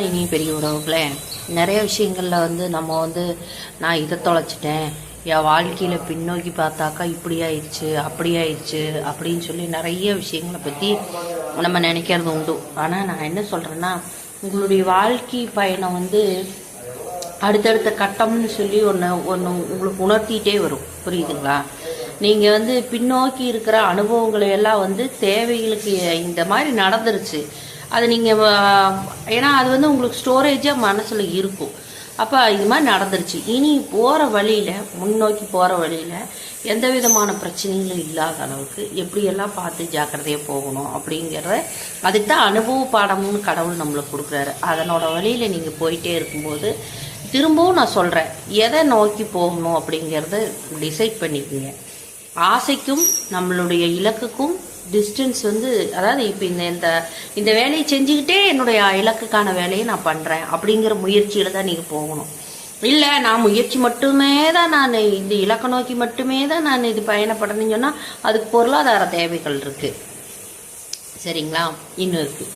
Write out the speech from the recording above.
இனி பெரிய உறவுகளே. நிறைய விஷயங்களில் வந்து நம்ம வந்து நான் இதை தொலைச்சிட்டேன். என் வாழ்க்கையில் பின்னோக்கி பார்த்தாக்கா இப்படி ஆயிடுச்சு அப்படி ஆயிடுச்சு அப்படின்னு சொல்லி நிறைய விஷயங்களை பற்றி நம்ம நினைக்கிறது உண்டு. ஆனால் நான் என்ன சொல்கிறேன்னா உங்களுடைய வாழ்க்கை பயணம் வந்து அடுத்தடுத்த கட்டம்னு சொல்லி ஒன்று ஒன்று உங்களுக்கு உணர்த்திட்டே வரும். புரியுதுங்களா? நீங்கள் வந்து பின்னோக்கி இருக்கிற அனுபவங்களை எல்லாம் வந்து தேவைகளுக்கு இந்த மாதிரி நடந்துருச்சு. அது நீங்கள் ஏன்னா அது வந்து உங்களுக்கு ஸ்டோரேஜாக மனசில் இருக்கும். அப்போ இது மாதிரி நடந்துருச்சு. இனி போகிற வழியில் முன்னோக்கி போகிற வழியில் எந்த விதமான பிரச்சனைகளும் இல்லாத அளவுக்கு எப்படியெல்லாம் பார்த்து ஜாக்கிரதையாக போகணும் அப்படிங்கிறத அதுக்கு தான் அனுபவ பாடமும்னு கடவுள் நம்மளுக்கு கொடுக்குறாரு. அதனோட வழியில் நீங்கள் போயிட்டே இருக்கும்போது திரும்பவும் நான் சொல்கிறேன் எதை நோக்கி போகணும் அப்படிங்கிறத டிசைட் பண்ணிக்கோங்க. ஆசைக்கும் நம்மளுடைய இலக்குக்கும் டிஸ்டன்ஸ் வந்து அதாவது இப்போ இந்த இந்த இந்த வேலையை செஞ்சுக்கிட்டே என்னுடைய இலக்குக்கான வேலையை நான் பண்ணுறேன் அப்படிங்கிற முயற்சியில் தான் நீங்கள் போகணும். இல்லை நான் முயற்சி மட்டுமே தான் நான் இந்த இலக்கை நோக்கி மட்டுமே தான் நான் இது பயணப்படணும்னு சொன்னால் அதுக்கு பொருளாதார தேவைகள் இருக்குது சரிங்களா? இன்னும் இருக்குது